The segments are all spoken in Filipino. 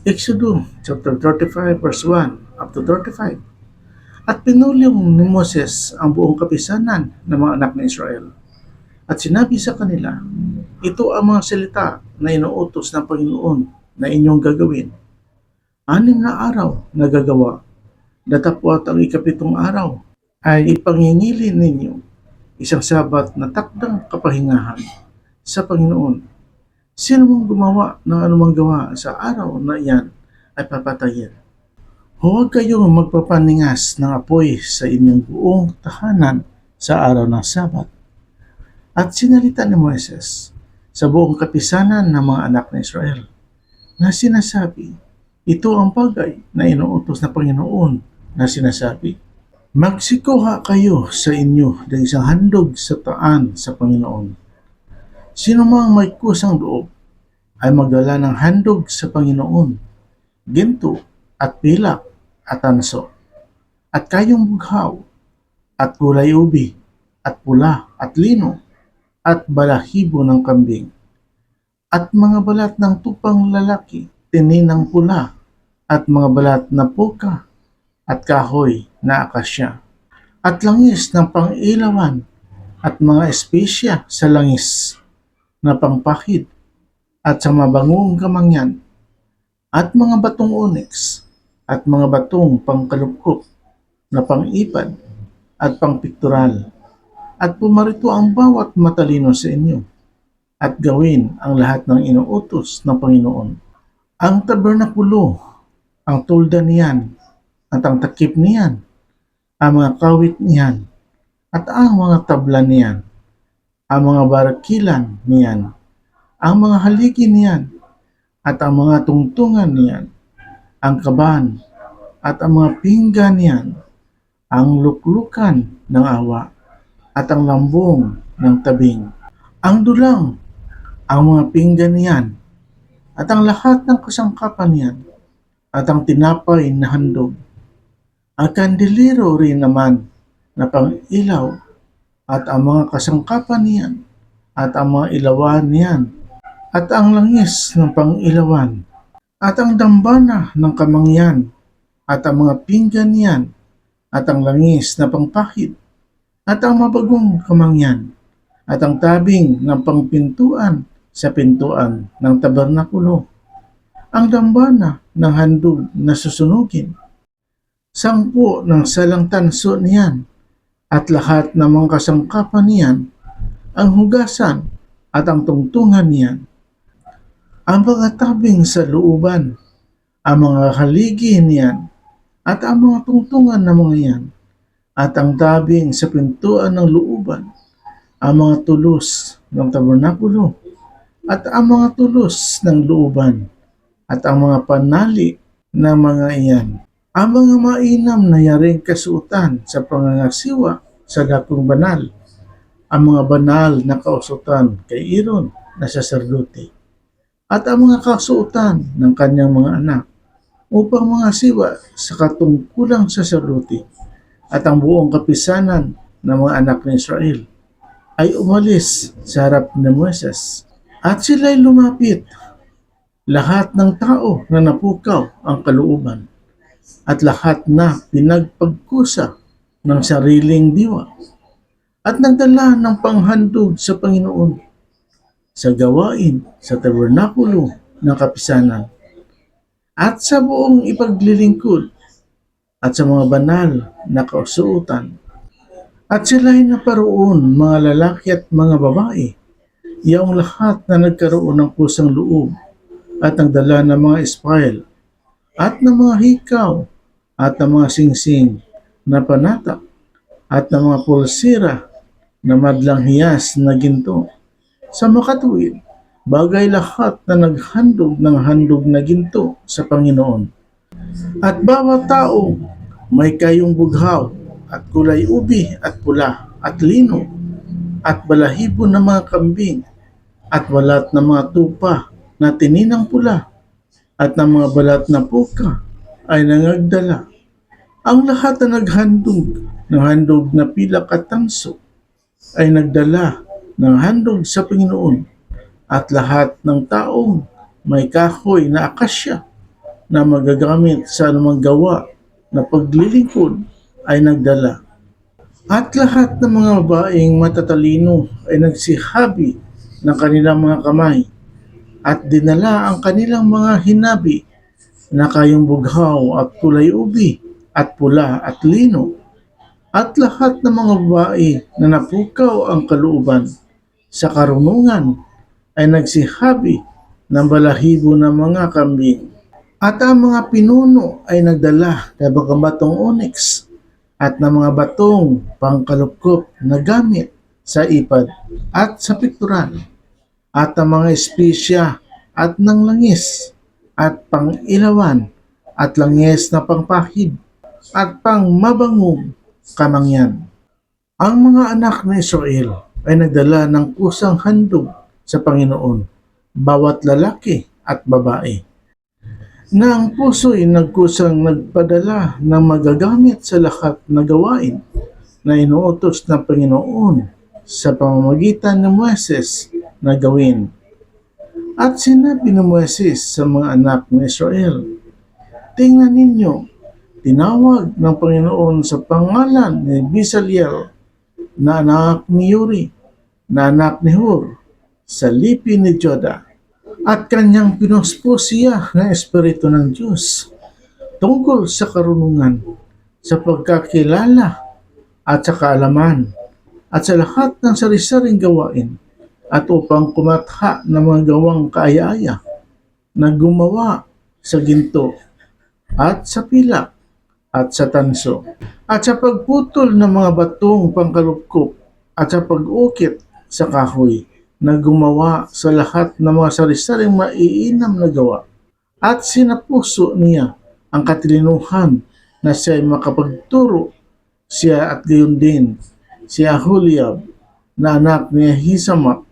Exodus chapter 35 verse 1 up to 35. At pinulyong ni Moses ang buong kapisanan ng mga anak ng Israel. At sinabi sa kanila, ito ang mga salita na inuutos ng Panginoon na inyong gagawin. Anim na araw na gagawa, datapwat ang ikapitong araw ay ipangingili ninyo isang sabat na takdang kapahingahan sa Panginoon. Sino mong gumawa ng anumang gawa sa araw na iyan ay papatayin. Huwag kayong magpapaningas ng apoy sa inyong buong tahanan sa araw ng Sabat. At sinalita ni Moises sa buong kapisanan ng mga anak ng Israel na sinasabi, ito ang bagay na inuutos na Panginoon na sinasabi, Magsikuha kayo sa inyo ng isang handog sa taan sa Panginoon. Sino mang may kusang loob ay magdala ng handog sa Panginoon, ginto at pilak at tanso, at kayong bughaw, at kulay ubi, at pula, at lino, at balahibo ng kambing, at mga balat ng tupang lalaki, tininang pula, at mga balat na puka, at kahoy na akasya, at langis ng pangilawan, at mga espesya sa langis na pangpahid, at sa mabangong kamangyan, at mga batong onyx, at mga batong pangkalupkop na pang-ipad at pangpiktural, at pumarito ang bawat matalino sa inyo, at gawin ang lahat ng inuutos ng Panginoon. Ang tabernakulo, ang tulda niyan, at ang takip niyan, ang mga kawit niyan, at ang mga tabla niyan, ang mga barakilan niyan, ang mga haligi niyan, at ang mga tungtungan niyan, ang kaban, at ang mga pinggan niyan, ang luklukan ng awa, at ang lambong ng tabing, ang dulang, ang mga pinggan niyan, at ang lahat ng kasangkapan niyan, at ang tinapay na handog, ang kandilero rin naman na pang-ilaw, at ang mga kasangkapan niyan, at ang mga ilawan niyan, at ang langis ng pang-ilawan, at ang dambana ng kamangyan, at ang mga pinggan niyan, at ang langis na pangpahid, at ang mabagong kamangyan, at ang tabing ng pangpintuan sa pintuan ng tabernakulo, ang dambana ng handog na susunugin, sangpo ng salang tanso niyan, at lahat ng mga kasangkapan niyan, ang hugasan at ang tungtungan niyan, ang mga tabing sa looban, ang mga haligi niyan, at ang mga tungtungan ng mga yan, at ang tabing sa pintuan ng looban, ang mga tulos ng tabernakulo, at ang mga tulos ng looban, at ang mga panali ng mga iyan, ang mga mainam na yaring kasuotan sa pangangasiwa sa dakong banal, ang mga banal na kausutan kay Iron na saserdote, at ang mga kasuotan ng kanyang mga anak, upang mga siwa sa katungkulang saserdote at ang buong kapisanan ng mga anak ng Israel ay umalis sa harap ni Moises at sila'y lumapit lahat ng tao na napukaw ang kalooban at lahat na pinagpagkusa ng sariling diwa at nagdala ng panghandog sa Panginoon sa gawain sa tabernakulo ng kapisanan at sa buong ipaglilingkod at sa mga banal na kausuotan. At sila'y naparoon mga lalaki at mga babae, iyong lahat na nagkaroon ng kusang loob at nagdala ng mga espile at ng mga hikaw at ng mga singsing na panatak at ng mga pulsira na madlang hiyas na ginto. Sa makatuwid, bagay lahat na naghandog ng handog na ginto sa Panginoon. At bawat tao may kayong bughaw at kulay ubi at pula at lino at balahibo ng mga kambing at balat ng mga tupa na tininang pula at ng mga balat na puka ay nangagdala. Ang lahat na naghandog ng handog na pilak at tanso ay nagdala ng handog sa Panginoon at lahat ng taong may kahoy na akasya na magagamit sa anumang gawa na paglilingkod ay nagdala. At lahat ng mga babaeng matatalino ay nagsihabi ng kanilang mga kamay at dinala ang kanilang mga hinabi na kayong bughaw at kulay ubi at pula at lino. At lahat ng mga babae na napukaw ang kalooban sa karunungan ay nagsihabi ng balahibo ng mga kambing. At ang mga pinuno ay nagdala ng mga batong onyx at ng mga batong pangkalupkop na gamit sa ipad at sa pikturan at ang mga espesya at ng langis at pangilawan at langis na pangpahid at pang mabangong kamangyan. Ang mga anak ng Israel ay nagdala ng kusang handog sa Panginoon, bawat lalaki at babae. Na ang puso'y nagkusang nagpadala ng magagamit sa lahat na gawain na inuutos ng Panginoon sa pamamagitan ng Moises na gawin. At sinabi ni Moises sa mga anak ng Israel, Tingnan ninyo, tinawag ng Panginoon sa pangalan ni Bisaliel na anak ni Yuri, na anak ni Hur, sa lipi ni Joda, at kanyang pinuspos siya ng Espiritu ng Diyos tungkol sa karunungan, sa pagkakilala at sa kaalaman, at sa lahat ng sari-saring gawain, at upang kumatha ng mga gawang kaaya-aya na gumawa sa ginto at sa pilak at sa tanso at sa pagputol ng mga batong pangkalupkop at sa pag-ukit sa kahoy na gumawa sa lahat ng mga sari-saring maiinam na gawa. At sinapuso niya ang katilinuhan na siya ay makapagturo siya at gayon din si Aholiab na anak ni Ahisamak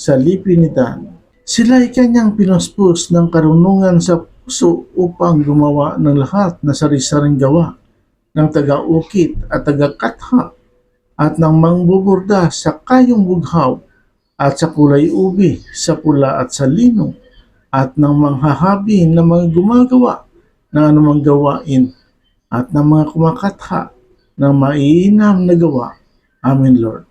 sa lipi ni Dan. Sila ay kanyang pinuspos ng karunungan sa puso upang gumawa ng lahat na sari-saring gawa ng taga-ukit at taga-katha at ng mangbuburda sa kayong bughaw at sa kulay ubi, sa pula at sa lino at ng manghahabi na mga gumagawa ng anumang gawain at ng mga kumakatha ng maiinam na gawa. Amen, Lord.